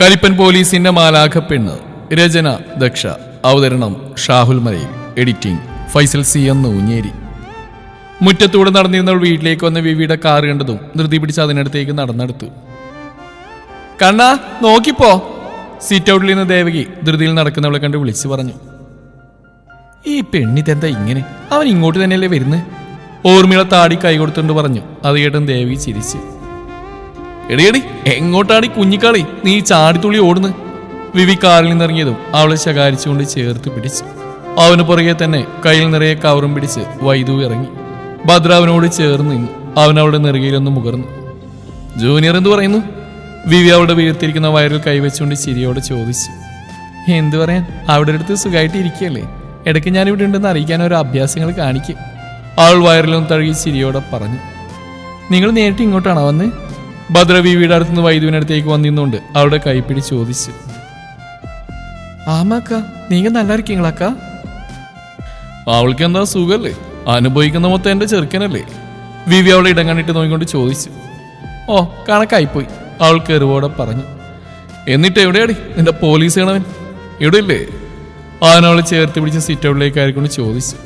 കലിപ്പൻ പോലീസിന്റെ മാലാഖ പെണ്ണ് രചന ദക്ഷ. അവതരണം ഷാഹുൽ മലയിൽ. എഡിറ്റിംഗ് ഫൈസൽ സി എന്ന് ഊഞ്ഞേരി മുറ്റത്തൂടെ നടന്നിരുന്നവൾ വീട്ടിലേക്ക് വന്ന വിവിയുടെ കാർ കണ്ടതും ധൃതി പിടിച്ച് അതിനടുത്തേക്ക് നടന്നെടുത്തു. കണ്ണാ നോക്കിപ്പോ. സീറ്റ് ഔട്ടിൽ നിന്ന് ദേവകി. ധൃതിയിൽ നടക്കുന്നവളെ കണ്ട് വിളിച്ചു പറഞ്ഞു. ഈ പെണ്ണിതെന്താ ഇങ്ങനെ? അവൻ ഇങ്ങോട്ട് തന്നെയല്ലേ വരുന്നത് ഓർമ്മയുടെ താടി കൈ കൊടുത്തുകൊണ്ട് പറഞ്ഞു. അത് കേട്ടും ദേവി ചിരിച്ചു. എടി എങ്ങോട്ടാണ് ഈ കുഞ്ഞിക്കാളി? നീ ചാടിത്തുള്ളി ഓടുന്നു. വിവി കാറിൽ നിന്നിറങ്ങിയതും അവളെ ശകാരിച്ചുകൊണ്ട് ചേർത്ത് പിടിച്ചു. അവന് പുറകെ തന്നെ കയ്യിൽ നിറയെ കവറും പിടിച്ച് വൈദു ഇറങ്ങി. ഭദ്ര അവനോട് ചേർന്ന് നിന്നു. അവൻ അവളുടെ നെറുകയിലൊന്ന് മുകർന്നു. ജൂനിയർ എന്ത് പറയുന്നു? വിവി അവളുടെ വീർത്തിരിക്കുന്ന വയറിൽ കൈവച്ചുകൊണ്ട് ചിരിയോടെ ചോദിച്ചു. എന്തു പറയാൻ? അവിടെ അടുത്ത് സുഖമായിട്ട് ഇരിക്കുകയല്ലേ? ഇടയ്ക്ക് ഞാൻ ഇവിടെ ഉണ്ടെന്ന് അറിയിക്കാൻ ഓരോ അഭ്യാസങ്ങൾ കാണിക്കും. അവൾ വയറിലൊന്ന് തഴുകി ചിരിയോടെ പറഞ്ഞു. നിങ്ങൾ നേരിട്ട് ഇങ്ങോട്ടാണോ വന്ന്? ഭദ്ര വീടടുത്ത് നിന്ന് വൈദ്യുവിനടുത്തേക്ക് വന്നിരുന്നുകൊണ്ട് അവളുടെ കൈപ്പിടി ചോദിച്ചു. ആമാക്ക നീങ്ക നല്ല ഇരിക്കീങ്ങളാക്ക അവൾക്ക് എന്താ സുഖല്ലേ? അനുഭവിക്കുന്ന മൊത്തം എന്റെ ചെറുക്കനല്ലേ? വിവി അവളെ ഇടം കണ്ടിട്ട് നോക്കിക്കൊണ്ട് ചോദിച്ചു. ഓ കണക്കായിപ്പോയി അവൾക്ക് എറിവോടെ പറഞ്ഞു. എന്നിട്ട് എവിടെയാടി? നിന്റെ പോലീസ് കാണവൻ? ഇവിടെ ഇല്ലേ അവൻ അവളെ ചേർത്ത് പിടിച്ച് സിറ്റ് ഔട്ടിലേക്ക് ആയിക്കൊണ്ട് ചോദിച്ചു.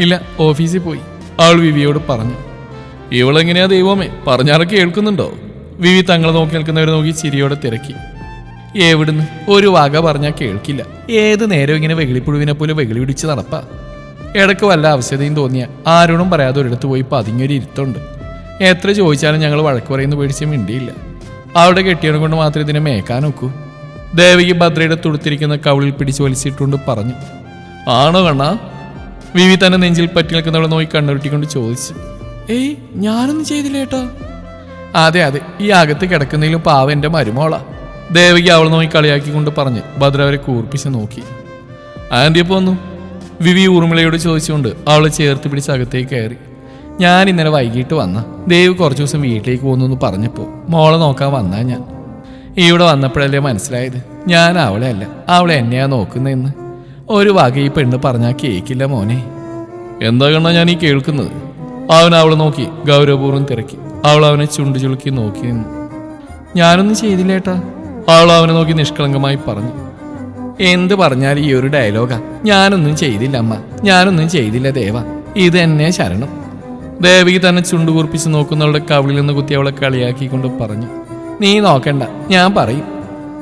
ഇല്ല ഓഫീസിൽ പോയി അവൾ വിവിയോട് പറഞ്ഞു. ഇവളെങ്ങനെയാ ദൈവമേ? പറഞ്ഞാറൊക്കെ കേൾക്കുന്നുണ്ടോ? വിവി തങ്ങളെ നോക്കി നിൽക്കുന്നവരെ നോക്കി ചിരിയോടെ തിരക്കി. എവിടുന്ന്? ഒരു വക പറഞ്ഞാൽ കേൾക്കില്ല. ഏത് നേരം ഇങ്ങനെ വെകിളിപ്പുഴുവിനെ പോലെ വെകിളി പിടിച്ച് നടപ്പാ. ഇടയ്ക്ക് വല്ല അവസ്ഥയും തോന്നിയ ആരോടും പറയാതെ ഒരിടത്ത് പോയി പതിഞ്ഞൊരു ഇരുത്തുണ്ട്. എത്ര ചോദിച്ചാലും ഞങ്ങൾ വഴക്ക് പറയുന്ന പേടിച്ച് മിണ്ടിയില്ല. അവിടെ കെട്ടിയവനെ കൊണ്ട് മാത്രമേ ഇതിനെ മേക്കാൻ നോക്കൂ ദേവിക്ക് ഭദ്രയുടെ തുടുത്തിരിക്കുന്ന കവിളിൽ പിടിച്ച് വലിച്ചിട്ടുണ്ട് പറഞ്ഞു. ആണോ കണ്ണ? വിവി തന്നെ നെഞ്ചിൽ പറ്റി നിൽക്കുന്നവളെ നോക്കി കണ്ണുരുട്ടിക്കൊണ്ട് ചോദിച്ചു. ഏയ് ഞാനൊന്നും ചെയ്തില്ല ഏട്ടാ. അതെ അതെ. ഈ അകത്ത് കിടക്കുന്നതിലും പാവ എന്റെ മരുമോളാ. ദേവകി അവൾ നോക്കി കളിയാക്കിക്കൊണ്ട് പറഞ്ഞ് ഭദ്ര അവരെ കൂർപ്പിച്ച് നോക്കി. ആന്റി എപ്പോ വന്നു. വിവി ഊർമിളയോട് ചോദിച്ചുകൊണ്ട് അവളെ ചേർത്ത് പിടിച്ച് അകത്തേക്ക് കയറി. ഞാൻ ഇന്നലെ വൈകിട്ട് വന്ന. ദേവ് കുറച്ച് ദിവസം വീട്ടിലേക്ക് പോകുന്നു എന്ന് പറഞ്ഞപ്പോൾ മോളെ നോക്കാൻ വന്നാ ഞാൻ. ഇവിടെ വന്നപ്പോഴല്ലേ മനസ്സിലായത്? ഞാൻ അവളെ അല്ല. അവളെ എന്നെയാ നോക്കുന്നതെന്ന്. ഒരു വക ഈ പെണ്ണ് പറഞ്ഞാൽ കേക്കില്ല മോനെ. എന്താ കണ്ണാ ഞാൻ ഈ കേൾക്കുന്നത്? അവൻ അവളെ നോക്കി ഗൗരവപൂർവം തിരക്കി. അവൾ അവനെ ചുണ്ടു ചുളുക്കി നോക്കി നിന്നു. ഞാനൊന്നും ചെയ്തില്ലേട്ടാ അവൾ അവനെ നോക്കി നിഷ്കളങ്കമായി പറഞ്ഞു. എന്ത് പറഞ്ഞാൽ ഈ ഒരു ഡയലോഗാ. ഞാനൊന്നും ചെയ്തില്ല അമ്മ. ഞാനൊന്നും ചെയ്തില്ല ദേവ. ഇത് എന്നെ ശരണം. ദേവകി തന്നെ ചുണ്ടുകൂർപ്പിച്ച് നോക്കുന്നവളുടെ കവിളിൽ നിന്ന് കുത്തി അവളെ കളിയാക്കിക്കൊണ്ട് പറഞ്ഞു. നീ നോക്കണ്ട ഞാൻ പറയും.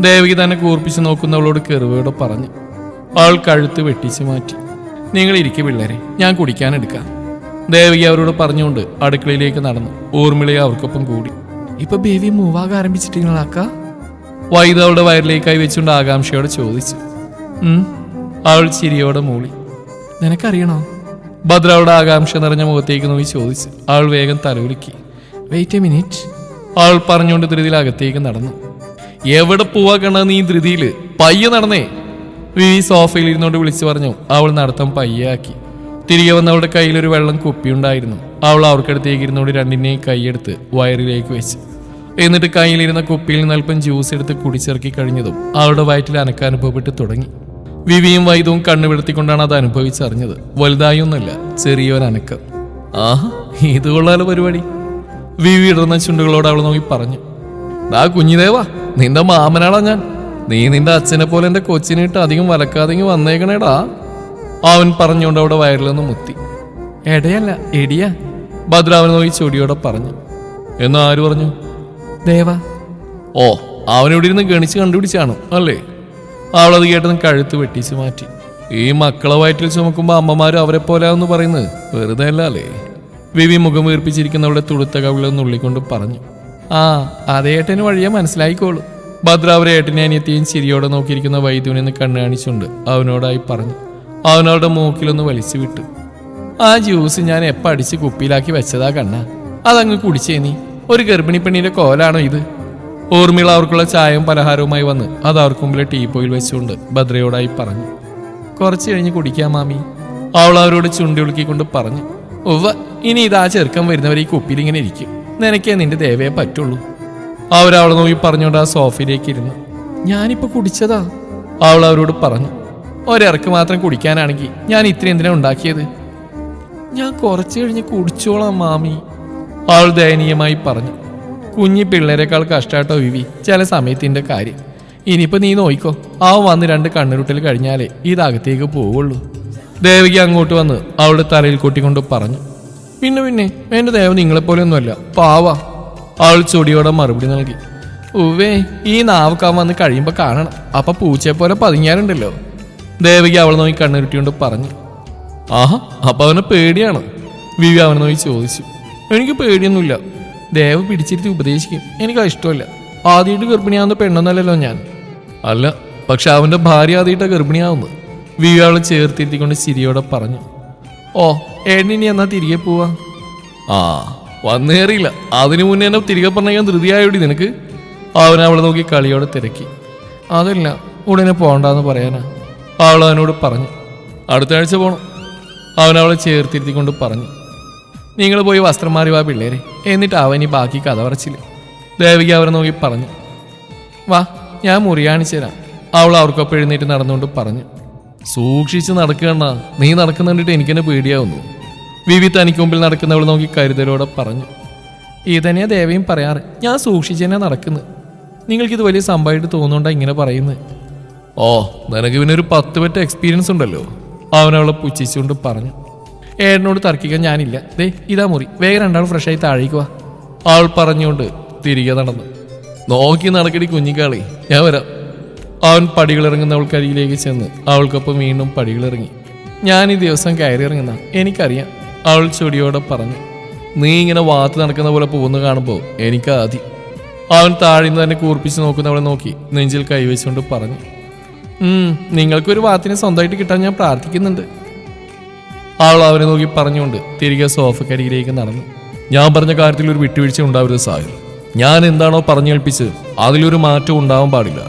ദേവകി തന്നെ കൂർപ്പിച്ച് നോക്കുന്നവളോട് കെറുവയോട് പറഞ്ഞു. അവൾ കഴുത്ത് വെട്ടിച്ച് മാറ്റി. നിങ്ങൾ ഇരിക്കും പിള്ളേരെ ഞാൻ കുടിക്കാൻ എടുക്കാം. ദേവകി അവരോട് പറഞ്ഞുകൊണ്ട് അടുക്കളയിലേക്ക് നടന്നു. ഊർമിളയെ അവർക്കൊപ്പം കൂടി. ഇപ്പൊ ബേബി മൂവാക ആരംഭിച്ചിട്ടിങ്ങളാക്ക വൈദ അവളുടെ വയറിലേക്കായി വെച്ചുകൊണ്ട് ആകാംക്ഷയോടെ ചോദിച്ചു. അവൾ ചിരിയോടെ മൂളി. നിനക്കറിയണോ? ഭദ്ര അവളുടെ ആകാംക്ഷ നിറഞ്ഞ മുഖത്തേക്ക് നോക്കി ചോദിച്ചു. അവൾ വേഗം തലവുലുക്കി വെയിറ്റ് എ മിനിറ്റ് അവൾ പറഞ്ഞുകൊണ്ട് ധൃതിയിൽ അകത്തേക്ക് നടന്നു. എവിടെ പോവാ നീ ധൃതിയിൽ പയ്യെ നടന്നേ. വി സോഫയിൽ ഇരുന്നോണ്ട് വിളിച്ചു പറഞ്ഞു. അവൾ നടത്തം പയ്യാക്കി. തിരികെ വന്നവളുടെ കയ്യിൽ ഒരു വെള്ളം കുപ്പിയുണ്ടായിരുന്നു. അവൾ അവർക്കടുത്തേക്ക് ഇരുന്നോട് രണ്ടിനെയും കൈയെടുത്ത് വയറിലേക്ക് വെച്ച്. എന്നിട്ട് കയ്യിലിരുന്ന കുപ്പിയിൽ നിന്ന് അല്പം ജ്യൂസ് എടുത്ത് കുടിച്ചിറക്കി കഴിഞ്ഞതും അവളുടെ വയറ്റിൽ അനക്ക അനുഭവപ്പെട്ട് തുടങ്ങി. വിവിയും വൈദവും കണ്ണു വെളുത്തിക്കൊണ്ടാണ് അത് അനുഭവിച്ചറിഞ്ഞത്. വലുതായൊന്നുമല്ല ചെറിയൊരനക്കം ആഹ്. ഇത് കൊള്ളാലോ പരിപാടി. വിവി ഇടുന്ന ചുണ്ടുകളോട് അവൾ നോക്കി പറഞ്ഞു. ദാ കുഞ്ഞിദേവാ നിന്റെ മാമനാടാ ഞാൻ. നീ നിന്റെ അച്ഛനെ പോലെ എന്റെ കൊച്ചിനിട്ട് അധികം വലക്കാതെ വന്നേക്കണേടാ. അവൻ പറഞ്ഞുകൊണ്ട് അവിടെ വയറിലൊന്ന് മുത്തി. എടയല്ല എടിയ ഭദ്രാവൻ നോക്കി ചൊടിയോടെ പറഞ്ഞു. എന്ന് ആര് പറഞ്ഞു? ദേവ. ഓ അവനിവിടെ ഇരുന്ന് ഗണിച്ച് കണ്ടുപിടിച്ചാണ് അല്ലേ? അവളത് കേട്ടതും കഴുത്ത് വെട്ടിച്ച് മാറ്റി. ഈ മക്കളെ വയറ്റിൽ ചുമക്കുമ്പോൾ അമ്മമാര് അവരെ പോലാന്ന് പറയുന്നത് വെറുതെ അല്ല അല്ലേ? വിവി മുഖം വീർപ്പിച്ചിരിക്കുന്നവളുടെ തുടുത്ത കവിളൊന്ന് ഉള്ളിക്കൊണ്ട് പറഞ്ഞു. ആ അതേ ഏട്ടന് വഴിയെ മനസ്സിലായിക്കോളൂ. ഭദ്രാവരെ ഏട്ടനെ അനിയത്തെയും ചിരിയോടെ നോക്കിയിരിക്കുന്ന വൈദ്യുവിനെ കണ്ണു കാണിച്ചുകൊണ്ട് അവനോടായി പറഞ്ഞു. അവനവളുടെ മൂക്കിലൊന്ന് വലിച്ചു വിട്ടു ആ ജ്യൂസ് ഞാൻ എപ്പ അടിച്ച് കുപ്പിയിലാക്കി വെച്ചതാ കണ്ണ. അതങ്ങ് കുടിച്ചേ നീ. ഒരു ഗർഭിണി പെണ്ണിന്റെ കോലാണോ ഇത്? ഓർമ്മയുള്ള അവർക്കുള്ള ചായയും പലഹാരവുമായി വന്ന് അത് അവർക്ക് മുമ്പിലെ ടീപ്പോയിൽ വെച്ചുകൊണ്ട് ഭദ്രയോടായി പറഞ്ഞു. കുറച്ച് കഴിഞ്ഞ് കുടിക്കാം മാമി. അവൾ അവരോട് ചുണ്ടി ഉളുക്കിക്കൊണ്ട് പറഞ്ഞു. ഉവ്വ ഇനി ഇതാ ചെറുക്കം വരുന്നവർ ഈ കുപ്പിയിൽ ഇങ്ങനെ ഇരിക്കും. നിനക്കേ നിന്റെ ദേവയെ പറ്റുള്ളൂ. അവരവളെ നോക്കി പറഞ്ഞുകൊണ്ട് ആ സോഫയിലേക്ക് ഇരുന്നു. ഞാനിപ്പോ കുടിച്ചതാ. അവൾ അവരോട് പറഞ്ഞു. ഒരിറക്ക് മാത്രം കുടിക്കാനാണെങ്കിൽ ഞാൻ ഇത്ര എന്തിനാ ഉണ്ടാക്കിയത്? ഞാൻ കുറച്ച് കഴിഞ്ഞ് കുടിച്ചോളാം മാമി. അവൾ ദയനീയമായി പറഞ്ഞു. കുഞ്ഞി പിള്ളേരെക്കാൾ കഷ്ടാട്ടോ വിവി. ചില സമയത്തിന്റെ കാര്യം. ഇനിയിപ്പോൾ നീ നോയിക്കോ. ആ വന്ന് രണ്ട് കണ്ണുരുട്ടൽ കഴിഞ്ഞാലേ ഇതകത്തേക്ക് പോവുള്ളൂ. ദേവകി അങ്ങോട്ട് വന്ന് അവളുടെ തലയിൽ കൊട്ടിക്കൊണ്ട് പറഞ്ഞു. പിന്നെ പിന്നെ എന്റെ ദേവ നിങ്ങളെപ്പോലെയൊന്നുമല്ല. പാവ. അവൾ ചൊടിയോടെ മറുപടി നൽകി. ഉവ്വേ ഈ നാവക്കാൻ വന്ന് കഴിയുമ്പോൾ കാണണം. അപ്പം പൂച്ചയെപ്പോലെ പോലെ പതുങ്ങിയാറുണ്ടല്ലോ ദേവകി അവൾ നോക്കി കണ്ണുരുട്ടിയോണ്ട് പറഞ്ഞു ആഹാ അപ്പൊ അവനെ പേടിയാണ്. വിവി അവനെ നോക്കി ചോദിച്ചു എനിക്ക് പേടിയൊന്നുമില്ല. ദേവ പിടിച്ചിരുത്തി ഉപദേശിക്കും. എനിക്ക് ഇഷ്ടമല്ല. ആദ്യമായിട്ട് ഗർഭിണിയാവുന്ന പെണ്ണെന്നല്ലല്ലോ ഞാൻ. അല്ല പക്ഷെ അവന്റെ ഭാര്യ ആദ്യമായിട്ടാണ് ഗർഭിണിയാവുന്നത്. വിവി അവളെ ചേർത്തിരുത്തിക്കൊണ്ട് ചിരിയോടെ പറഞ്ഞു ഓ ഏണിനി എന്നാ തിരികെ പോവാ? ആ വന്നേറിയില്ല അതിനു മുന്നേ എന്നെ തിരികെ പറഞ്ഞാൽ ധൃതിയായോടി നിനക്ക്? അവൻ അവളെ നോക്കി കളിയോടെ തിരക്കി അതല്ല ഉടനെ പോകണ്ടെന്ന് പറയാനാ. അവൾ അവനോട് പറഞ്ഞു അടുത്ത ആഴ്ച പോണം. അവൻ അവളെ ചേർത്തിരുത്തിക്കൊണ്ട് പറഞ്ഞു നിങ്ങൾ പോയി വസ്ത്രം മാറി വാ പിള്ളേരെ. എന്നിട്ട് അവൻ ഈ ബാക്കി കഥ പറച്ചില്ല ദേവിക അവരെ നോക്കി പറഞ്ഞു വാ ഞാൻ മുറി കാണിച്ചു തരാം. അവൾ അവർക്കൊപ്പം എഴുന്നേറ്റ് നടന്നുകൊണ്ട് പറഞ്ഞു സൂക്ഷിച്ച് നടക്കണ്ട നീ നടക്കുന്ന കണ്ടിട്ട് എനിക്കെന്നെ പേടിയാവുന്നു. വിവി തനിക്ക് മുമ്പിൽ നടക്കുന്നവൾ നോക്കി കരുതലോടെ പറഞ്ഞു ഇതന്നെയാ ദേവയും പറയാറ് ഞാൻ സൂക്ഷിച്ച് തന്നെ നടക്കുന്നത് നിങ്ങൾക്കിത് വലിയ സംഭവമായിട്ട് തോന്നുന്നുണ്ടാ ഇങ്ങനെ പറയുന്നത് ഓ നിനക്ക് പിന്നെ ഒരു പത്ത് പറ്റ എക്സ്പീരിയൻസ് ഉണ്ടല്ലോ. അവനവളെ പുച്ഛിച്ചുകൊണ്ട് പറഞ്ഞു. ഏട്ടനോട് തർക്കിക്കാൻ ഞാനില്ല. ദേ ഇതാ മുറി. വേഗം രണ്ടാൾ ഫ്രഷായി വാ. അവൾ പറഞ്ഞുകൊണ്ട് തിരികെ നടന്നു. നോക്കി നടക്കടി കുഞ്ഞിക്കാളി. ഞാൻ വരാം. അവൻ പടികളിറങ്ങുന്നവൾക്ക് അരികിലേക്ക് ചെന്ന് അവൾക്കൊപ്പം വീണ്ടും പടികളിറങ്ങി. ഞാൻ ഈ ദിവസം കയറി ഇറങ്ങുന്ന എനിക്കറിയാം. അവൾ ചൊടിയോടെ പറഞ്ഞു നീ ഇങ്ങനെ വാത്ത് നടക്കുന്ന പോലെ പോകുന്നു കാണുമ്പോൾ എനിക്കാതി അവൻ താഴ്ന്നു തന്നെ കൂർപ്പിച്ച് നോക്കുന്നവളെ നോക്കി നെഞ്ചിൽ കൈവച്ചുകൊണ്ട് പറഞ്ഞു നിങ്ങൾക്കൊരു വാത്തിനെ സ്വന്തമായിട്ട് കിട്ടാൻ ഞാൻ പ്രാർത്ഥിക്കുന്നുണ്ട്. അവൾ അവനെ നോക്കി പറഞ്ഞുകൊണ്ട് തിരികെ സോഫക്കരികിലേക്ക് നടന്നു. ഞാൻ പറഞ്ഞ കാര്യത്തിൽ ഒരു വിട്ടുവീഴ്ച ഉണ്ടാവരുത് സാഹിർ ഞാൻ എന്താണോ പറഞ്ഞു കേൾപ്പിച്ച് അതിലൊരു മാറ്റം ഉണ്ടാവാൻ പാടില്ല.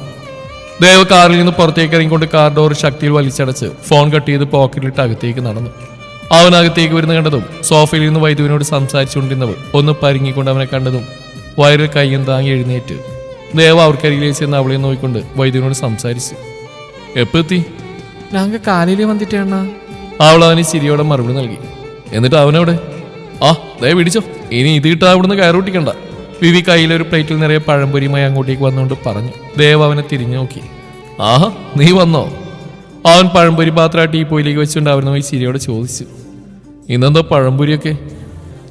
ദേവ കാറിൽ നിന്ന് പുറത്തേക്ക് ഇറങ്ങിക്കൊണ്ട് കാർ ഡോർ ശക്തിയിൽ വലിച്ചടച്ച് ഫോൺ കട്ട് ചെയ്ത് പോക്കറ്റിലിട്ട് അകത്തേക്ക് നടന്നു. അവൻ അകത്തേക്ക് വരുന്ന കണ്ടതും സോഫയിൽ നിന്ന് വൈദ്യുവിനോട് സംസാരിച്ചുകൊണ്ടിരുന്നവൾ ഒന്ന് പരിങ്ങിക്കൊണ്ട് അവനെ കണ്ടതും വയറിൽ കയ്യും താങ്ങി എഴുന്നേറ്റ്. ദേവ അവർക്കരികിലേക്ക് ചെന്ന് അവളെ നോക്കിക്കൊണ്ട് വൈദ്യുവിനോട് സംസാരിച്ചു. എപ്പോ ഞങ്ങൾക്ക് ഞങ്ങൾ കാലയിലേ വന്നിട്ടാണ് അവൾ അവന് ചിരിയോടെ മറുപടി നൽകി. എന്നിട്ട് അവനവിടെ? ആ ദയ പിടിച്ചോ. ഇനി ഇത് കിട്ടാ അവിടുന്ന് കയറൂട്ടിക്കണ്ട വിവി കയ്യിലൊരു പ്ലേറ്റിൽ നിറയെ പഴംപൊരിയുമായി അങ്ങോട്ടേക്ക് വന്നുകൊണ്ട് പറഞ്ഞു. ദേവ് അവനെ തിരിഞ്ഞു നോക്കി. ആഹാ നീ വന്നോ? അവൻ പഴംപൊരി പാത്ര ടീപ്പോയിലേക്ക് വെച്ചുകൊണ്ട് അവനുമായി പോയി ചിരിയോടെ ചോദിച്ചു. ഇന്നെന്താ പഴംപൊരിയൊക്കെ?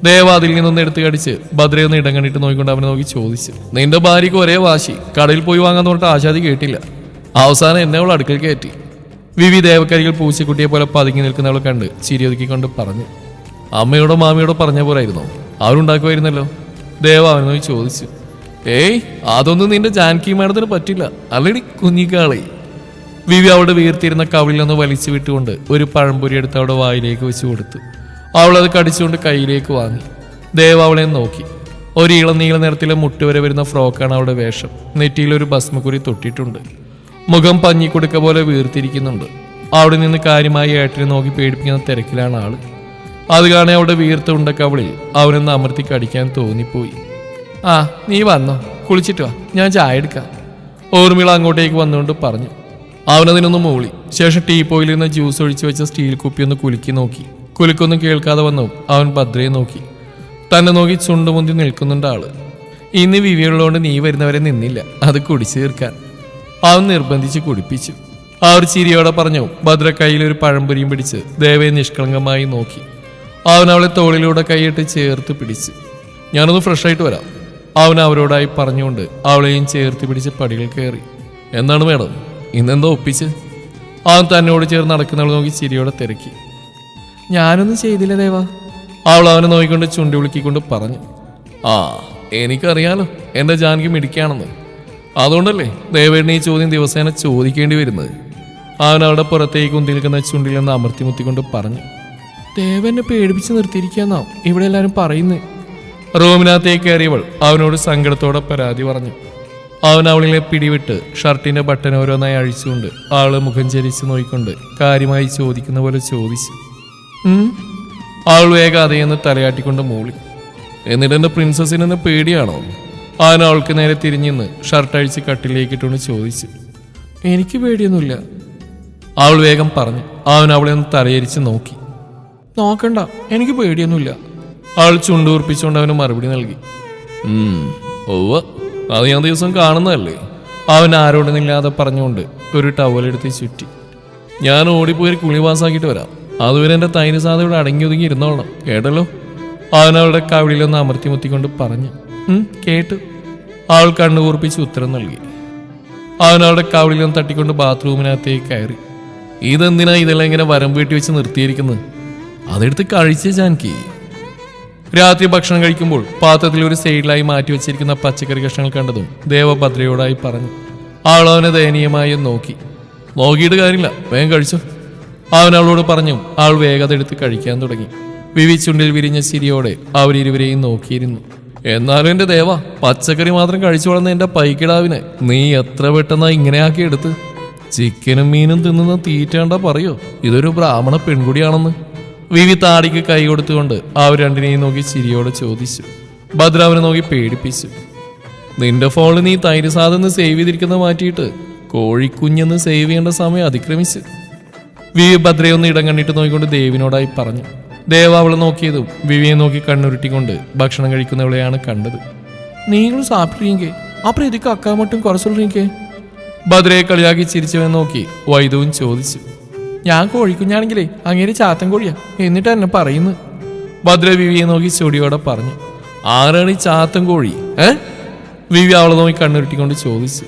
ദേവ അതിൽ നിന്നൊന്ന് എടുത്ത് കടിച്ച് ഭദ്രയൊന്ന് ഇടം കണ്ടിട്ട് നോക്കിക്കൊണ്ട് അവനെ നോക്കി ചോദിച്ചു. നിന്റെ ഭാര്യയ്ക്ക് ഒരേ വാശി. കടയിൽ പോയി വാങ്ങാൻ പറഞ്ഞിട്ട് ആശാദി കേട്ടില്ല. അവസാനം എന്നെ അടുക്കൽ കയറ്റി. വിവി ദേവക്കരികൾ പൂച്ചക്കുട്ടിയെ പോലെ പതുങ്ങി നിൽക്കുന്നവൾ കണ്ട് ചിരിയൊതുക്കിക്കൊണ്ട് പറഞ്ഞു അമ്മയോടോ മാമിയോടോ പറഞ്ഞ പോലായിരുന്നോ? അവരുണ്ടാക്കുമായിരുന്നല്ലോ ദേവ അവനോട് ചോദിച്ചു ഏയ് അതൊന്നും നിന്റെ ജാൻകി മാഡത്തിന് പറ്റില്ല. അല്ലടി കുഞ്ഞിക്കാളെ. വിവി അവിടെ വീർത്തിരുന്ന കവിളിൽ നിന്ന് വലിച്ചു വിട്ടുകൊണ്ട് ഒരു പഴംപൊരി എടുത്ത് അവിടെ വായിലേക്ക് വെച്ച് കൊടുത്തു. അവൾ അത് കടിച്ചുകൊണ്ട് കയ്യിലേക്ക് വാങ്ങി. ദേവ അവളെ നോക്കി. ഒരു ഇളം നീല നിറത്തിലെ മുട്ടുവരെ വരുന്ന ഫ്രോക്കാണ് അവളുടെ വേഷം. നെറ്റിയിൽ ഒരു ഭസ്മക്കുരി തൊട്ടിട്ടുണ്ട്. മുഖം പഞ്ഞിക്കുടുക്ക പോലെ വീർത്തിരിക്കുന്നുണ്ട്. അവിടെ നിന്ന് കാര്യമായി ഏട്ടനെ നോക്കി പേടിപ്പിക്കുന്ന തിരക്കിലാണ് ആൾ. അത് കാണെ അവിടെ വീർത്ത ഉണ്ടക്കവളിൽ അവനൊന്ന് അമർത്തി കടിക്കാൻ തോന്നിപ്പോയി. ആ നീ വന്നോ. കുളിച്ചിട്ട് വാ. ഞാൻ ചായ എടുക്കാം. ഓർമ്മിള അങ്ങോട്ടേക്ക് വന്നുകൊണ്ട് പറഞ്ഞു. അവനതിനൊന്ന് മൂളി. ശേഷം ടീപ്പോയിൽ നിന്ന് ജ്യൂസ് ഒഴിച്ചു വെച്ച സ്റ്റീൽ കുപ്പി ഒന്ന് കുലുക്കി നോക്കി. കുലുക്കൊന്നും കേൾക്കാതെ വന്നു അവൻ ഭദ്രയെ നോക്കി. തന്നെ നോക്കി ചുണ്ടുമുന്തി നിൽക്കുന്നുണ്ട് ആൾ. ഇന്ന് വിവിയുള്ളതുകൊണ്ട് നീ വരുന്നവരെ നിന്നില്ല. അത് കുടിച്ചു തീർക്കാൻ. അവൻ നിർബന്ധിച്ച് കുടിപ്പിച്ചു. ആ ഒരു ചിരിയോടെ പറഞ്ഞു ഭദ്ര കയ്യിൽ ഒരു പഴംപൊരിയും പിടിച്ച് ദേവയെ നിഷ്കളങ്കമായി നോക്കി. അവൻ അവളെ തോളിലൂടെ കൈയിട്ട് ചേർത്ത് പിടിച്ച്. ഞാനൊന്ന് ഫ്രഷ് ആയിട്ട് വരാം. അവൻ അവരോടായി പറഞ്ഞുകൊണ്ട് അവളെയും ചേർത്ത് പിടിച്ച് പടികൾ കയറി. എന്താണ് മേഡം? ഇന്നെന്തോ ഒപ്പിച്ച്? അവൻ തന്നോട് ചേർന്ന് നടക്കുന്നവൾ നോക്കി ചിരിയോടെ തിരക്കി. ഞാനൊന്നും ചെയ്തില്ല ദേവ. അവൾ അവനെ നോക്കിക്കൊണ്ട് ചുണ്ടി വിളിക്കൊണ്ട് പറഞ്ഞു. ആ എനിക്കറിയാലോ എന്റെ ജാനകി മിടിക്കാണെന്ന് അതുകൊണ്ടല്ലേ ദയവേണ്ണി ഈ ചോദ്യം ദിവസേന ചോദിക്കേണ്ടി വരുന്നത്? അവൻ അവിടെ പുറത്തേക്ക് കുന്തി നിൽക്കുന്ന ചുണ്ടിൽ നിന്ന് അമർത്തി മുത്തിക്കൊണ്ട് പറഞ്ഞു ദേവനെ പേടിപ്പിച്ച് നിർത്തിയിരിക്കാന്നാ ഇവിടെ എല്ലാവരും പറയുന്നത് റൂമിനകത്തേക്ക് കയറിയവൾ അവനോട് സങ്കടത്തോടെ പരാതി പറഞ്ഞു. അവൻ അവളിലെ പിടിവിട്ട് ഷർട്ടിന്റെ ബട്ടൺ ഓരോന്നായി അഴിച്ചുകൊണ്ട് ആൾ മുഖം ചരിച്ച് നോക്കിക്കൊണ്ട് കാര്യമായി ചോദിക്കുന്ന പോലെ ചോദിച്ചു. ആൾ വേഗം അതേന്ന് തലയാട്ടിക്കൊണ്ട് മൂളി. എന്നിട്ട് എന്റെ പ്രിൻസസിനെന്ന് പേടിയാണോ? അവൻ അവൾക്ക് നേരെ തിരിഞ്ഞിന്ന് ഷർട്ട് അഴിച്ച് കട്ടിലേക്ക് ഇട്ടുകൊണ്ട് ചോദിച്ചു. എനിക്ക് പേടിയൊന്നുമില്ല. അവൾ വേഗം പറഞ്ഞു. അവൻ അവളെ ഒന്ന് തലയരിച്ച് നോക്കി. നോക്കണ്ട എനിക്ക് പേടിയൊന്നുമില്ല. അവൾ ചുണ്ടൂർപ്പിച്ചുകൊണ്ട് അവന് മറുപടി നൽകി. ഓവ അത് ഞാൻ ദിവസം കാണുന്നതല്ലേ? അവൻ ആരോടും ഇല്ലാതെ പറഞ്ഞുകൊണ്ട് ഒരു ടവലെടുത്ത് ചുറ്റി. ഞാൻ ഓടിപ്പോയി കുളി പാസ്സാക്കിയിട്ട് വരാം. അതുവരെ എന്റെ തൈന് സാധ്യത ഇവിടെ അടങ്ങി ഒതുങ്ങി ഇരുന്നോളണം. കേട്ടല്ലോ? അവൻ അവളുടെ കവിളിലൊന്ന് അമർത്തി മുത്തിക്കൊണ്ട് പറഞ്ഞു. "ഉം, കേട്ടു. അവൾ കണ്ണു കൂർപ്പിച്ച് ഉത്തരം നൽകി. അവൻ അവളുടെ നിന്ന് തട്ടിക്കൊണ്ട് ബാത്റൂമിനകത്തേക്ക് കയറി. ഇതെന്തിനാ ഇതെല്ലാം ഇങ്ങനെ വരം വീട്ടി വെച്ച് നിർത്തിയിരിക്കുന്നത്? അതെടുത്ത് കഴിച്ച ജാൻകി. രാത്രി ഭക്ഷണം കഴിക്കുമ്പോൾ പാത്രത്തിൽ ഒരു സൈഡിലായി മാറ്റി വെച്ചിരിക്കുന്ന പച്ചക്കറി കഷ്ണങ്ങൾ കണ്ടതും ദേവഭദ്രയോടായി പറഞ്ഞു. ആളവനെ ദയനീയമായി നോക്കി. നോക്കിയിട്ട് കാര്യമില്ല വേഗം കഴിച്ചു. അവൻ അവളോട് പറഞ്ഞു ആൾ വേഗത എടുത്ത് കഴിക്കാൻ തുടങ്ങി. വിവി ചുണ്ടിൽ വിരിഞ്ഞ ചിരിയോടെ അവരിരുവരെയും നോക്കിയിരുന്നു. എന്നാലും എന്റെ ദേവ പച്ചക്കറി മാത്രം കഴിച്ചു വളർന്ന എന്റെ പൈക്കിടാവിനെ നീ എത്ര പെട്ടെന്നാ ഇങ്ങനെയാക്കി എടുത്ത്? ചിക്കനും മീനും തിന്നുന്ന തീറ്റേണ്ട പറയോ? ഇതൊരു ബ്രാഹ്മണ പെൺകുടിയാണെന്ന്. വിവി താടിക്ക് കൈ കൊടുത്തുകൊണ്ട് അവർ രണ്ടിനെയും നോക്കി ചിരിയോടെ ചോദിച്ചു. ഭദ്രാവിനെ നോക്കി പേടിപ്പിച്ചു. നിന്റെ ഫോണിൽ നീ തൈര് സാധനം സേവ് ചെയ്തിരിക്കുന്ന മാറ്റിയിട്ട് കോഴിക്കുഞ്ഞെന്ന് സേവ് ചെയ്യേണ്ട സമയം അതിക്രമിച്ച്. വിവി ഭദ്രയൊന്ന് ഇടം കണ്ടിട്ട് നോക്കിക്കൊണ്ട് ദേവിനോടായി പറഞ്ഞു. ദേവ അവളെ നോക്കിയതും വിവിയെ നോക്കി കണ്ണുരുട്ടിക്കൊണ്ട് ഭക്ഷണം കഴിക്കുന്നവളെയാണ് കണ്ടത്. നീങ്ങളും സാപ്പിട്ടീങ്കേ അപ്പം ഇതൊക്കെ അക്കാ മട്ടും കുറച്ചുള്ളീങ്കേ ഭദ്രയെ കളിയാക്കി ചിരിച്ചവൻ നോക്കി വൈദവും ചോദിച്ചു. ഞാൻ കോഴിക്കുഞ്ഞാണെങ്കിലേ അങ്ങേര് ചാത്തൻ കോഴിയാ എന്നിട്ട് എന്നെ പറയുന്നു ഭദ്ര വിവിയെ നോക്കി ചൊടിയോടെ പറഞ്ഞു. ആരാണ് ഈ ചാത്തൻ കോഴി? ഏ? വിവി അവളെ നോക്കി കണ്ണുരുട്ടിക്കൊണ്ട് ചോദിച്ചു.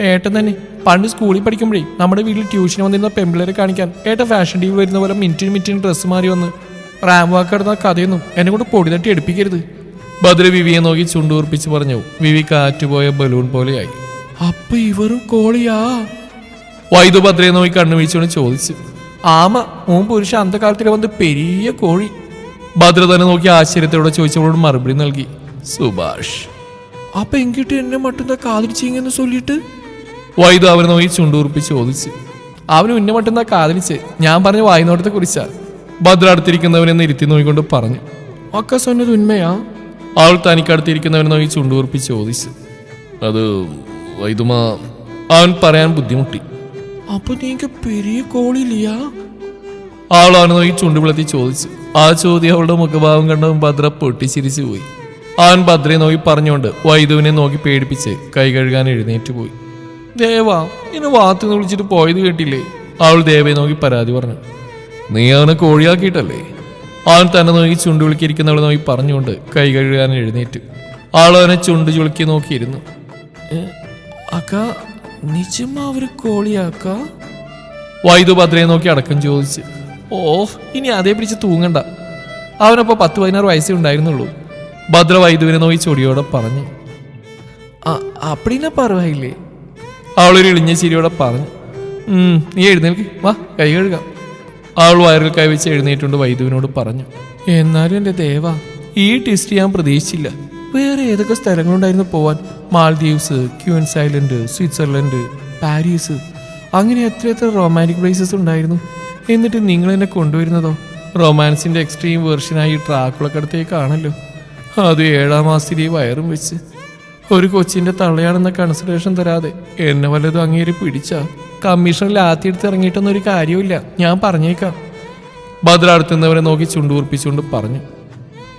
ഏട്ടൻ തന്നെ പണ്ട് സ്കൂളിൽ പഠിക്കുമ്പോഴേ നമ്മുടെ വീട്ടിൽ ട്യൂഷന് വന്നിരുന്ന പെമ്പിളരെ കാണിക്കാൻ ഏട്ടൻ ഫാഷൻ ടീവി വരുന്ന പോലെ മിനിറ്റിന് മിനിറ്റിന് ഡ്രസ്സ് മാറി വന്ന് റാം വാക്ക് കിടന്ന കഥയൊന്നും എന്നെ കൊണ്ട് പൊടി തട്ടി എടുപ്പിക്കരുത്. ഭദ്ര വിവിയെ നോക്കി ചുണ്ടുറപ്പിച്ച് പറഞ്ഞു വിവി കാറ്റുപോയ ബലൂൺ പോലെയായി. അപ്പൊ ഇവരും കോളിയാ. വൈദ്യുഭദ്രയെ നോക്കി കണ്ണു വീഴ്ചോണ്ട് ചോദിച്ചു ആമ മൂന്ന് പുരുഷ അന്ധകാലത്തിലെ വന്ന് പെരിയ കോഴി? ഭദ്ര തന്നെ നോക്കി ആശ്ചര്യത്തോടെ ചോദിച്ചവളോട് മറുപടി നൽകി സുഭാഷ്. അപ്പൊ എങ്കിട്ട് എന്നെ മട്ടുന്ന കാതിരിച്ചിങ്ങെന്ന് ചൊല്ലിട്ട്? വൈദ്യു അവനെ നോക്കി ചുണ്ടുറപ്പിച്ച് ചോദിച്ചു അവന് ഉന്നെ മട്ടുന്ന കാതലിച്ച് ഞാൻ പറഞ്ഞ വായ്നോട്ടത്തെ കുറിച്ചാ? ഭദ്ര അടുത്തിരിക്കുന്നവനെന്ന് ഇരുത്തി നോയിക്കൊണ്ട് പറഞ്ഞു. ഒക്കെ സൊന്നത് ഉന്മയാ. അവൾ തനിക്കടുത്തിരിക്കുന്നവനെ നോക്കി ചുണ്ടുകൂർപ്പി ചോദിച്ചു. അത് വൈദ്യുമ അവൻ പറയാൻ ബുദ്ധിമുട്ടി. അപ്പൊ നീക്ക് പെരിയ കോളില്ലയാ അവൾ അവനെ നോക്കി ചുണ്ടുപിളത്തി ചോദിച്ചു. ആ ചോദ്യം അവളുടെ മുഖഭാവം കണ്ടവൻ ഭദ്ര പൊട്ടിച്ചിരിച്ചു പോയി. അവൻ ഭദ്രയെ നോക്കി പറഞ്ഞുകൊണ്ട് വൈദുവിനെ നോക്കി പേടിപ്പിച്ച് കൈ കഴുകാൻ എഴുന്നേറ്റ് പോയി. ദേവാ ഇന്ന് വാത്തുനിന്ന് വിളിച്ചിട്ട് പോയത് കേട്ടില്ലേ? അവൾ ദേവയെ നോക്കി പരാതി പറഞ്ഞു. നീ അവനെ കോഴിയാക്കിയിട്ടല്ലേ? അവൻ തന്നെ നോക്കി ചുണ്ടു വിളിക്കിരിക്കുന്നവളെ നോക്കി പറഞ്ഞുകൊണ്ട് കൈ കഴുകാൻ എഴുന്നേറ്റ്. ആൾ അവനെ ചുണ്ടു ചുളുക്കി നോക്കിയിരുന്നു. "ഏ, അക്ക നിജമാ അവർ കോളിയാക്ക? വൈദ്യു ഭദ്രയെ നോക്കി അടക്കം ചോദിച്ച്. ഓ ഇനി അതേ പിടിച്ച് തൂങ്ങണ്ട. അവനപ്പൊ പത്ത് പതിനാറ് വയസ്സേ ഉണ്ടായിരുന്നുള്ളൂ. ഭദ്ര വൈദ്യുവിനെ നോക്കി ചൊടിയോടെ പറഞ്ഞു. അപ്പടിനാ പറവായില്ലേ? അവളൊരു ഇളിഞ്ഞ ചിരിയോടെ പറഞ്ഞു. "ഉം, നീ എഴുന്നേൽക്ക്. വാ കൈ കഴുകാം. അവൾ വയറിൽ കൈവച്ച് എഴുന്നേറ്റുകൊണ്ട് വൈദ്യുവിനോട് പറഞ്ഞു എന്നാലും എന്റെ ദേവ ഈ ടെസ്റ്റ് ഞാൻ പ്രതീക്ഷിച്ചില്ല. വേറെ ഏതൊക്കെ സ്ഥലങ്ങളുണ്ടായിരുന്നു പോവാൻ? Maldives Queens island Switzerland Paris. അങ്ങനെ എത്ര എത്ര റൊമാന്റിക് പ്ലേസസ് ഉണ്ടായിരുന്നു. എന്നിട്ട് നിങ്ങൾ എന്നെ കൊണ്ടുവരുന്നതോ? റൊമാൻസിന്റെ എക്സ്ട്രീം വേർഷനായി ട്രാക്കുളക്കടുത്തേക്കാണല്ലോ അത് ഏഴാം മാസത്തിലെ വയറും വെച്ച്. ഒരു കൊച്ചിന്റെ തള്ളയാണെന്ന കൺസിഡറേഷൻ തരാതെ എന്നെ വല്ലതും അങ്ങേര് പിടിച്ച? കമ്മീഷനിൽ ആത്തിയെടുത്ത് ഇറങ്ങിയിട്ടൊന്നും ഒരു കാര്യമില്ല ഞാൻ പറഞ്ഞേക്കാം. ഭദ്രാടുത്തുന്നവരെ നോക്കി ചുണ്ടുകൂർപ്പിച്ചുകൊണ്ട് പറഞ്ഞു.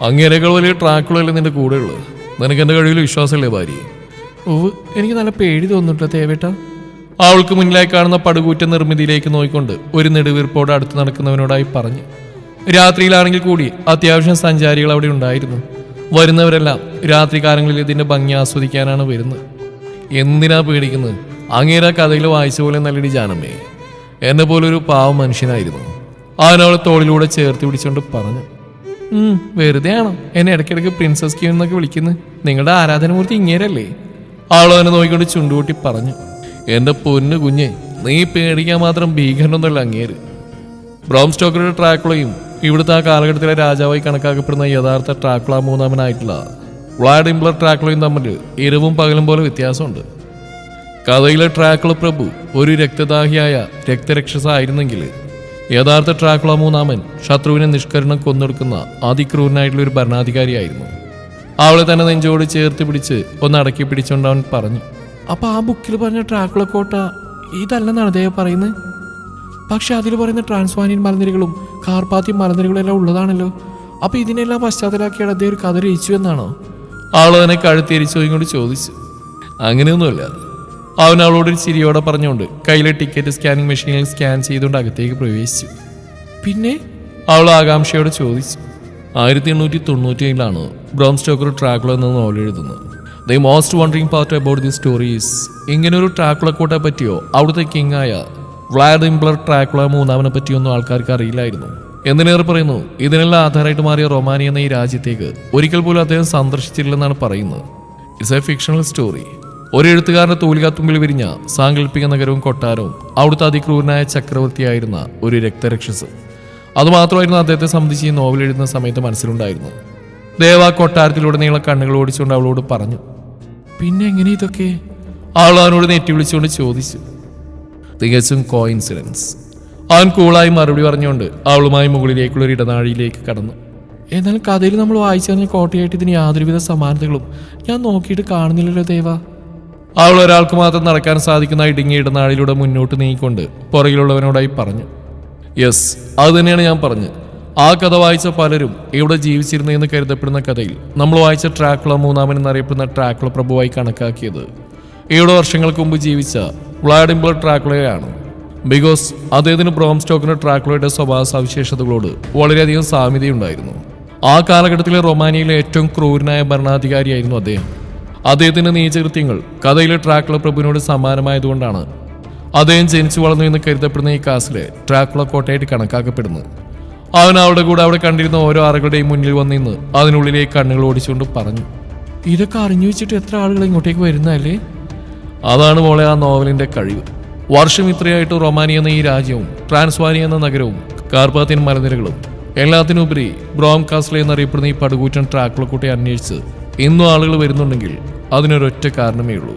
അങ്ങനെയൊക്കെ വലിയ ട്രാക്കുകളല്ലേ നിന്റെ കൂടെ ഉള്ളത് നിനക്ക് എന്റെ കഴിവിൽ വിശ്വാസമല്ലേ ഭാര്യ? ഓ എനിക്ക് നല്ല പേടി തോന്നുന്നുട്ടോ തേവേട്ട അവൾക്ക് മുന്നിലായി കാണുന്ന പടുകൂറ്റ നിർമ്മിതിയിലേക്ക് നോക്കിക്കൊണ്ട് ഒരു നെടുവീർപ്പോടെ അടുത്ത് നടക്കുന്നവനോടായി പറഞ്ഞു. രാത്രിയിലാണെങ്കിൽ കൂടി അത്യാവശ്യം സഞ്ചാരികൾ അവിടെ ഉണ്ടായിരുന്നു. വരുന്നവരെല്ലാം രാത്രികാലങ്ങളിൽ ഇതിന്റെ ഭംഗി ആസ്വദിക്കാനാണ് വരുന്നത്. എന്തിനാ പേടിക്കുന്നത്? അങ്ങേര കഥയിൽ വായിച്ച പോലെ നല്ലടി ജാനമ്മേ. എന്നെ പോലൊരു പാവ മനുഷ്യനായിരുന്നു. അവനവളെ തോളിലൂടെ ചേർത്ത് പിടിച്ചുകൊണ്ട് പറഞ്ഞു. വെറുതെയാണോ എന്നെ ഇടയ്ക്കിടയ്ക്ക് പ്രിൻസസ് ക്യൂ എന്നൊക്കെ വിളിക്കുന്നത് നിങ്ങളുടെ ആരാധനമൂർത്തി ഇങ്ങേരല്ലേ? ആളവനെ നോക്കിക്കൊണ്ട് ചുണ്ടുകൂട്ടി പറഞ്ഞു. എന്റെ പൊന്നു കുഞ്ഞെ നീ പേടിക്കാൻ മാത്രം ഭീകരനൊന്നുമല്ല അങ്ങേര്. ബ്രോം സ്റ്റോക്കറുടെ ട്രാക്കുളയും ഇവിടുത്തെ ആ കാലഘട്ടത്തിലെ രാജാവായി കണക്കാക്കപ്പെടുന്ന യഥാർത്ഥ ട്രാക്കുള മൂന്നാമനായിട്ടുള്ള വ്ളാഡിംബ്ലർ ട്രാക്കുളയും തമ്മിൽ ഇരവും പകലും പോലെ വ്യത്യാസമുണ്ട്. കഥയിലെ ട്രാക്കുള പ്രഭു ഒരു രക്തദാഹിയായ രക്തരക്ഷസ ആയിരുന്നെങ്കിൽ യഥാർത്ഥ ട്രാക്കുള മൂന്നാമൻ ശത്രുവിനെ നിഷ്കരണം കൊന്നെടുക്കുന്ന അതിക്രൂരനായിട്ടുള്ള ഒരു ഭരണാധികാരിയായിരുന്നു. അവളെ തന്നെ നെഞ്ചോട് ചേർത്ത് പിടിച്ച് ഒന്ന് അടക്കി പിടിച്ചുകൊണ്ട് അവൻ പറഞ്ഞു അപ്പൊ ആ ബുക്കിൽ പറഞ്ഞ ട്രാക്കുള കോട്ട ഇതല്ലെന്നാണ് അദ്ദേഹം പറയുന്നത്? പക്ഷെ അതിൽ പറയുന്ന ട്രാൻസ്വാനിയൻ മലനിരകളും കാർപ്പാത്തി മലനിരകളും എല്ലാം ഉള്ളതാണല്ലോ. അപ്പൊ ഇതിനെല്ലാം പശ്ചാത്തലാക്കിയാണ് അദ്ദേഹം ഒരു കഥ രചിച്ചു എന്നാണോ? ആളതിനെ കഴുത്തിരിച്ചു ഇങ്ങോട്ട് ചോദിച്ചു അങ്ങനെയൊന്നുമല്ല. അവൻ അവളോട് ഒരു ചിരിയോടെ പറഞ്ഞുകൊണ്ട് കയ്യിലെ ടിക്കറ്റ് സ്കാനിങ് മെഷീനിൽ സ്കാൻ ചെയ്തുകൊണ്ട് അകത്തേക്ക് പ്രവേശിച്ചു. പിന്നെ അവൾ ആകാംക്ഷയോടെ ചോദിച്ചു ആയിരത്തി എണ്ണൂറ്റി തൊണ്ണൂറ്റി ഏഴിലാണ് ബ്രോം സ്റ്റോക്കർ ട്രാക്കുള എന്ന നോവൽ എഴുതുന്നത്. The most wondering part about the stories ഇങ്ങനെ ഒരു ട്രാക്കുള കോട്ടെ പറ്റിയോ? അവിടുത്തെ കിങ് ആയ വ്ളാഡിംബ്ലർ ട്രാക്കുള മൂന്നാമനെ പറ്റിയൊന്നും ആൾക്കാർക്ക് അറിയില്ലായിരുന്നു. എന്തിനേറെ പറയുന്നു? ഇതിനെല്ലാം ആധാരമായിട്ട് മാറിയ റൊമാനി എന്ന ഈ രാജ്യത്തേക്ക് ഒരിക്കൽ പോലും അദ്ദേഹം സന്ദർശിച്ചിട്ടില്ലെന്നാണ് പറയുന്നത്. ഇറ്റ്സ് എ ഫിക്ഷണൽ സ്റ്റോറി ഒരു എഴുത്തുകാരന്റെ തൂലികാത്തുമ്പിൽ വിരിഞ്ഞ സാങ്കല്പിക നഗരവും കൊട്ടാരവും അവിടുത്തെ അതിക്രൂരനായ ചക്രവർത്തിയായിരുന്ന ഒരു രക്തരക്ഷസ്. അതുമാത്രമായിരുന്നു അദ്ദേഹത്തെ സംബന്ധിച്ച് ഈ നോവൽ എഴുതുന്ന സമയത്ത് മനസ്സിലുണ്ടായിരുന്നു ദേവ കൊട്ടാരത്തിലുടനീളം കണ്ണുകൾ ഓടിച്ചുകൊണ്ട് അവളോട് പറഞ്ഞു പിന്നെ എങ്ങനെ ഇതൊക്കെ? അവൾ അവനോട് നെറ്റി വിളിച്ചുകൊണ്ട് ചോദിച്ചു തികച്ചും കോയിൻസിഡൻസ്. അവൻ കൂളായി മറുപടി പറഞ്ഞുകൊണ്ട് അവളുമായി മുകളിലേക്കുള്ള ഒരു ഇടനാഴിയിലേക്ക് കടന്നു. എന്നാൽ കഥയിൽ നമ്മൾ വായിച്ചറിഞ്ഞ കോട്ടയായിട്ട് ഇതിന് യാതൊരുവിധ സമാനതകളും ഞാൻ നോക്കിയിട്ട് കാണുന്നില്ലല്ലോ ദേവ. അവൾ ഒരാൾക്ക് മാത്രം നടക്കാൻ സാധിക്കുന്ന ഇടുങ്ങിയുടെ ഇടുങ്ങിയ ഇടനാഴിയിലൂടെ മുന്നോട്ട് നീങ്ങിക്കൊണ്ട് പുറകിലുള്ളവനോടായി പറഞ്ഞു യെസ് അത് തന്നെയാണ് ഞാൻ പറഞ്ഞത്. ആ കഥ വായിച്ച പലരും ഇവിടെ ജീവിച്ചിരുന്നു എന്ന് കരുതപ്പെടുന്ന കഥയിൽ നമ്മൾ വായിച്ച ട്രാക്കുള മൂന്നാമൻ എന്നറിയപ്പെടുന്ന ട്രാക്കുള പ്രഭുവായി കണക്കാക്കിയത്. ഏഴ് വർഷങ്ങൾക്ക് മുമ്പ് ജീവിച്ച വ്ളാഡിംബർ ട്രാക്കുളയാണ്. ബിക്കോസ് അദ്ദേഹത്തിന് ബ്രോം സ്റ്റോക്കിന് ട്രാക്കുളയുടെ സ്വഭാവ സവിശേഷതകളോട് വളരെയധികം സാമ്യതയുണ്ടായിരുന്നു. ആ കാലഘട്ടത്തിലെ റൊമാനിയയിലെ ഏറ്റവും ക്രൂരനായ ഭരണാധികാരിയായിരുന്നു അദ്ദേഹം. അദ്ദേഹത്തിന്റെ നീചകൃത്യങ്ങൾ കഥയിലെ ട്രാക്കുള പ്രഭുവിനോട് സമാനമായതുകൊണ്ടാണ് അദ്ദേഹം ജനിച്ചു വളർന്നു എന്ന് കരുതപ്പെടുന്ന ഈ കാസിലെ ട്രാക്കുള കോട്ടയായിട്ട് കണക്കാക്കപ്പെടുന്നു അവൻ അവളുടെ കൂടെ അവിടെ കണ്ടിരുന്ന ഓരോ ആറുകളുടെയും മുന്നിൽ വന്നിന്ന് അതിനുള്ളിലേക്ക് കണ്ണുകൾ ഓടിച്ചുകൊണ്ട് പറഞ്ഞു ഇതൊക്കെ അറിഞ്ഞു വെച്ചിട്ട് എത്ര ആളുകൾ ഇങ്ങോട്ടേക്ക് വരുന്നല്ലേ അതാണ് മോളെ ആ നോവലിന്റെ കഴിവ്. വർഷം ഇത്രയായിട്ട് റൊമാനി എന്ന ഈ രാജ്യവും ട്രാൻസ്വാനിയ എന്ന നഗരവും കാർപാത്തിയൻ മലനിരകളും എല്ലാത്തിനുപരി ബ്രോം കാസ്ലെ എന്നറിയപ്പെടുന്ന ഈ പടുകൂറ്റൻ ട്രാക്കുളക്കൂട്ടെ അന്വേഷിച്ച് ഇന്നും ആളുകൾ വരുന്നുണ്ടെങ്കിൽ അതിനൊരൊറ്റ കാരണമേ ഉള്ളൂ.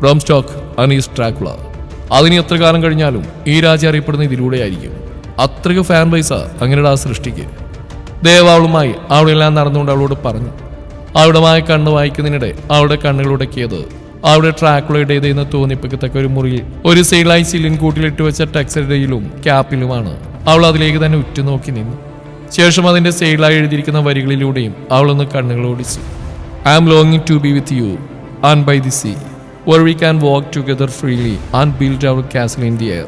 ബ്രോം സ്റ്റോക്ക് അനീസ് ട്രാക്കുള അതിന് എത്ര കാലം കഴിഞ്ഞാലും ഈ രാജ്യം അറിയപ്പെടുന്ന ഇതിലൂടെയായിരിക്കും. അത്രയ്ക്ക് ഫാൻ പൈസ അങ്ങനെയുടെ ആ സൃഷ്ടിക്ക്. ദേവാവളുമായി അവളെല്ലാം നടന്നുകൊണ്ട് അവളോട് പറഞ്ഞു. അവിടമായ കണ്ണ് വായിക്കുന്നതിനിടെ അവളുടെ കണ്ണുകളുടക്കിയത് അവിടെ ട്രാക്കുളയുടേതെന്ന് തോന്നിപ്പിക്കത്തക്ക ഒരു മുറിയിൽ ഒരു സീലായി സിലിൻ കൂട്ടിലിട്ട് വെച്ച ടെക്സഡയിലും ക്യാപ്പിലുമാണ് അവൾ അതിലേക്ക് തന്നെ ഉറ്റുനോക്കി നിന്നു. ശേഷം അതിന്റെ സെയിലായി എഴുതിയിരിക്കുന്ന വരികളിലൂടെയും അവളൊന്ന് കണ്ണുകൾ ഓടിച്ചു. I'm ലോങ്ങിങ് to be with you and by the sea where we can walk together freely and build our castle in the air.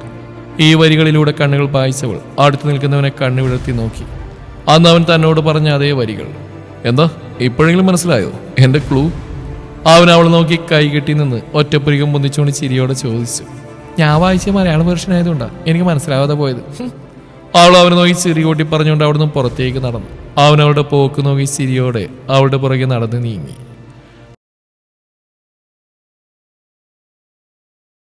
ഈ വരികളിലൂടെ കണ്ണുകൾ പായിച്ചവൾ അടുത്ത് നിൽക്കുന്നവനെ കണ്ണു വിടർത്തി നോക്കി. അന്ന് അവൻ തന്നോട് പറഞ്ഞ അതേ വരികൾ. എന്താ ഇപ്പോഴെങ്കിലും മനസ്സിലായോ? എന്റെ ക്ലൂ അവൻ അവൾ നോക്കി കൈകെട്ടി നിന്ന് ഒറ്റപ്പുരികം പൊന്നിച്ചുകൊണ്ട് ചിരിയോടെ ചോദിച്ചു. ഞാൻ വായിച്ച മലയാള പുരുഷനായതുകൊണ്ടാണ് എനിക്ക് മനസ്സിലാവാതെ പോയത്. അവൾ അവനെ നോക്കി ചിരി കൂട്ടി പറഞ്ഞുകൊണ്ട് അവിടുന്ന് പുറത്തേക്ക് നടന്നു. അവൻ അവളുടെ പോക്ക് നോക്കി ചിരിയോടെ അവളുടെ പുറകെ നടന്ന് നീങ്ങി.